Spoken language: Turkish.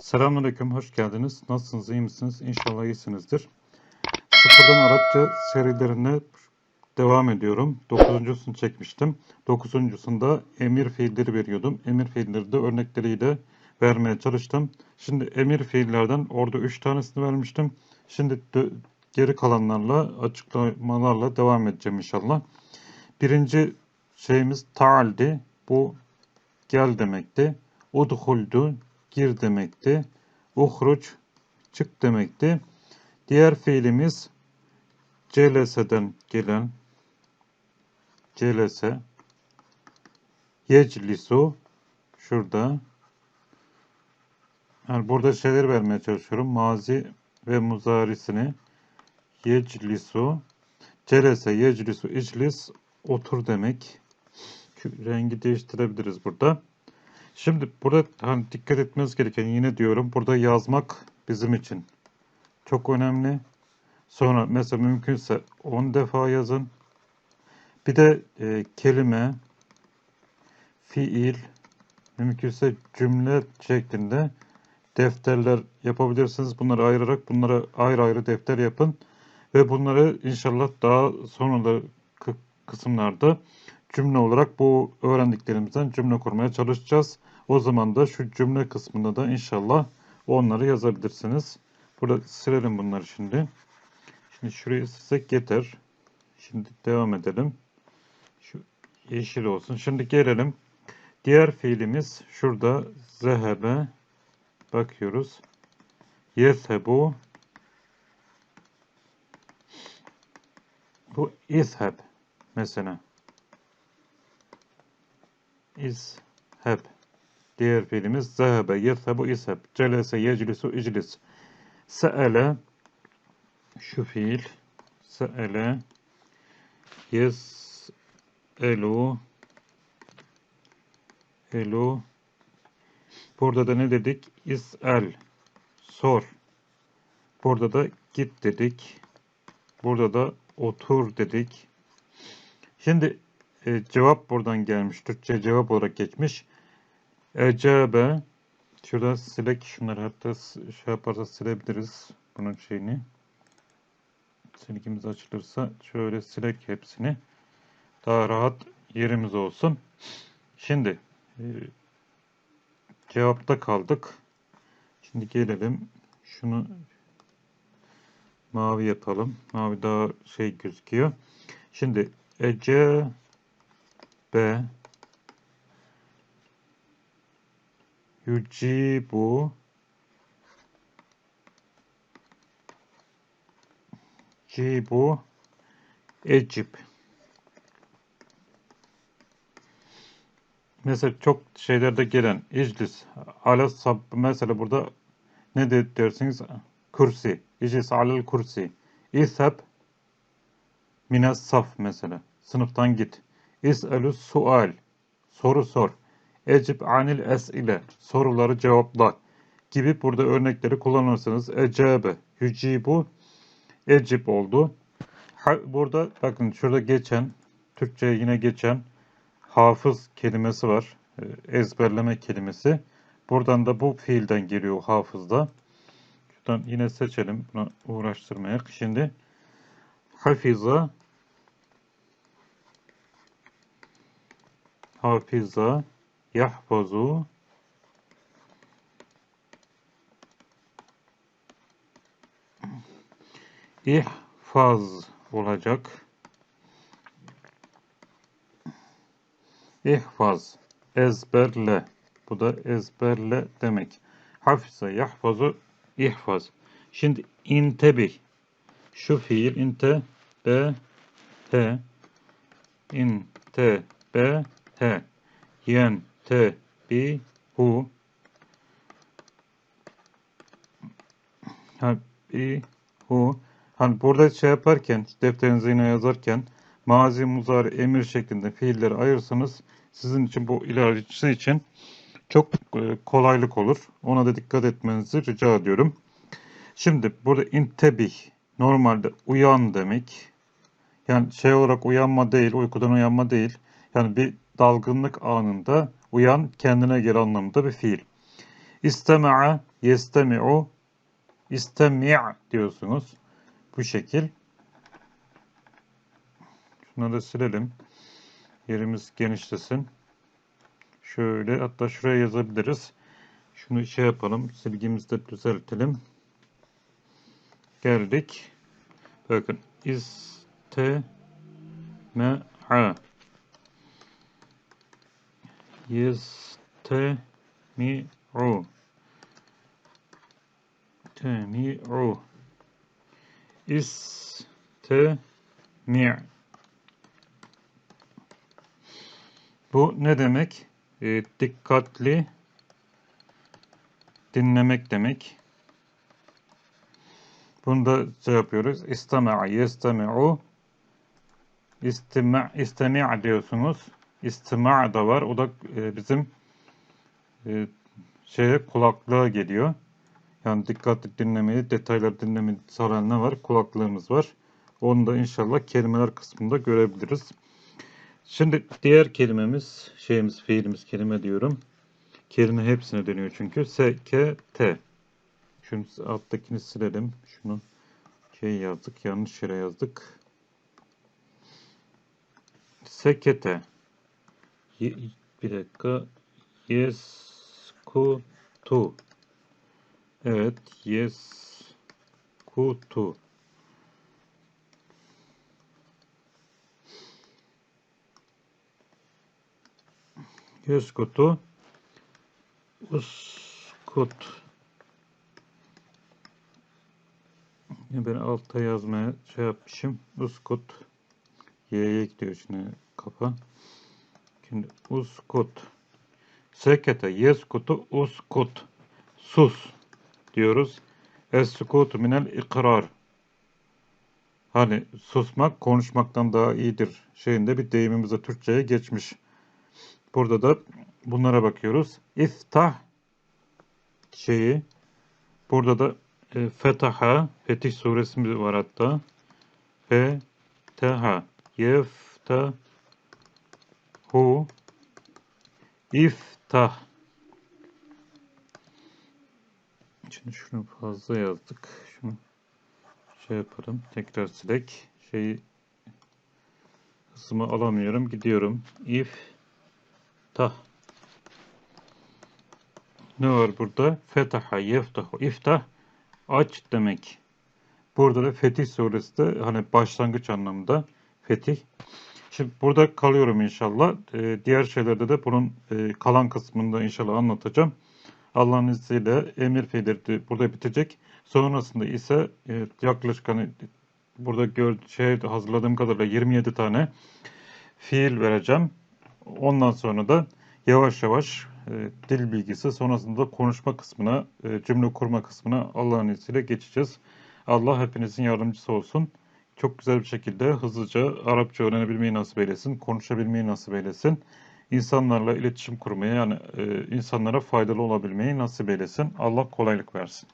Selamünaleyküm, hoş geldiniz. Nasılsınız, iyi misiniz? İnşallah iyisinizdir. Sıfırdan Arapça serilerine devam ediyorum. Dokuzuncusunu çekmiştim. Dokuzuncusunda emir fiilleri veriyordum. Emir fiilleri de örnekleriyle vermeye çalıştım. Şimdi emir fiillerden orada üç tanesini vermiştim. Şimdi geri kalanlarla, açıklamalarla devam edeceğim inşallah. Birinci şeyimiz taaldi. Bu gel demekti. Udhuldu gir demekti. Uhruç çık demekti. Diğer fiilimiz celese'den gelen celese yeclisu şurada yani burada şeyler vermeye çalışıyorum. Mazi ve muzarisini yeclisu celese yeclisu iclis otur demek. Rengi değiştirebiliriz burada. Şimdi burada hani dikkat etmeniz gereken yine diyorum burada yazmak bizim için çok önemli. Sonra mesela mümkünse 10 defa yazın. Bir de e, kelime, fiil, mümkünse cümle şeklinde defterler yapabilirsiniz. Bunları ayırarak bunlara ayrı ayrı defter yapın. Ve bunları inşallah daha sonra kısımlarda cümle olarak bu öğrendiklerimizden cümle kurmaya çalışacağız. O zaman da şu cümle kısmında da inşallah onları yazabilirsiniz. Burada silelim bunları şimdi. Şimdi şurayı silsek yeter. Şimdi devam edelim. Şu yeşil olsun. Şimdi gelelim. Diğer fiilimiz şurada zehebe bakıyoruz. Yethebu bu isheb mesela. İzheb. Diğer fiilimiz zehebe, yethebu, isheb. Celese, yeclisu, iclis. Se'ele şu fiil se'ele yes'elu elu burada da ne dedik? İs'el sor. Burada da git dedik. Burada da otur dedik. Şimdi e, cevap buradan gelmiş. Türkçe cevap olarak geçmiş. Ecebe şurada silek şunları hatta şey yaparsa silebiliriz bunun şeyini. Silgimiz açılırsa şöyle silek hepsini. Daha rahat yerimiz olsun. Şimdi e, cevapta kaldık. Şimdi gelelim şunu mavi yapalım. Mavi daha şey gözüküyor. Şimdi Ece B Yucibu Cibu Ecip. Mesela çok şeylerde gelen iclis ala sab mesela burada ne de dersiniz? Kursi. İclis alel kursi. İshab minas saf mesela. Sınıftan git is'elus sual soru sor ecib anil es'ile soruları cevapla gibi burada örnekleri kullanırsanız ecebe yücibu ecib oldu. Burada bakın şurada geçen Türkçe'ye yine geçen hafız kelimesi var. E, Ezberleme kelimesi. Buradan da bu fiilden geliyor hafızda. Şuradan yine seçelim. Buna uğraştırmayak. Şimdi hafiza hafiza yahfazu ihfaz olacak. İhfaz ezberle. Bu da ezberle demek. Hafize yahfazu ihfaz. Şimdi intebih. Şu fiil inte be he inte be he yen te bi hu ha bi hu hani burada şey yaparken defterinize yine yazarken mazi muzari emir şeklinde fiilleri ayırsanız sizin için bu ilerisi için çok e, kolaylık olur. Ona da dikkat etmenizi rica ediyorum. Şimdi burada intebih normalde uyan demek. Yani şey olarak uyanma değil, uykudan uyanma değil. Yani bir dalgınlık anında uyan kendine gel anlamında bir fiil. İstema'a, yestemi'u, istemi' diyorsunuz. Bu şekil. Şunları da silelim. Yerimiz genişlesin. Şöyle hatta şuraya yazabiliriz. Şunu şey yapalım. Silgimizi de düzeltelim. Geldik. Bakın. İstema'a yestemi'u temi'u istemi' Bu ne demek? E, dikkatli dinlemek demek. Bunu da şey yapıyoruz. İstema'a yestemi'u istima' istemi' diyorsunuz. İstima' da var. O da e, bizim e, şeye kulaklığa geliyor. Yani dikkatli dinlemeyi, detayları dinlemeyi sağlayan ne var? Kulaklığımız var. Onu da inşallah kelimeler kısmında görebiliriz. Şimdi diğer kelimemiz, şeyimiz, fiilimiz kelime diyorum. Kelime hepsine dönüyor çünkü. S, K, T. Şunu alttakini silelim. Şunu şey yazdık, yanlış yere yazdık. Sekete. Bir dakika. Yeskutu. Evet. Yeskutu. Yeskutu. Uskut. Ben altta yazmaya şey yapmışım. Uskut. Y'ye gidiyor şimdi kafa. Şimdi uskut. Sekete yeskutu uskut. Sus diyoruz. Es-sukutu minel ikrar. Hani susmak konuşmaktan daha iyidir şeyinde bir deyimimiz de Türkçe'ye geçmiş. Burada da bunlara bakıyoruz. İftah şeyi burada da e, Fetaha Fetih suresi var hatta. Fetaha Yeftahu İftah Şimdi şunu fazla yazdık. Şunu şey yaparım. Tekrar silek. Şeyi hızımı alamıyorum. Gidiyorum. İftah ne var burada? Fetaha, yeftahu, iftah aç demek. Burada da Fetih suresi de hani başlangıç anlamında fetih. Şimdi burada kalıyorum inşallah. Ee, diğer şeylerde de bunun e, kalan kısmında inşallah anlatacağım. Allah'ın izniyle emir fiilleri burada bitecek. Sonrasında ise e, yaklaşık hani burada gör, şey hazırladığım kadarıyla 27 tane fiil vereceğim. Ondan sonra da yavaş yavaş e, dil bilgisi sonrasında konuşma kısmına, e, cümle kurma kısmına Allah'ın izniyle geçeceğiz. Allah hepinizin yardımcısı olsun. Çok güzel bir şekilde hızlıca Arapça öğrenebilmeyi nasip eylesin, konuşabilmeyi nasip eylesin. İnsanlarla iletişim kurmayı yani e, insanlara faydalı olabilmeyi nasip eylesin. Allah kolaylık versin.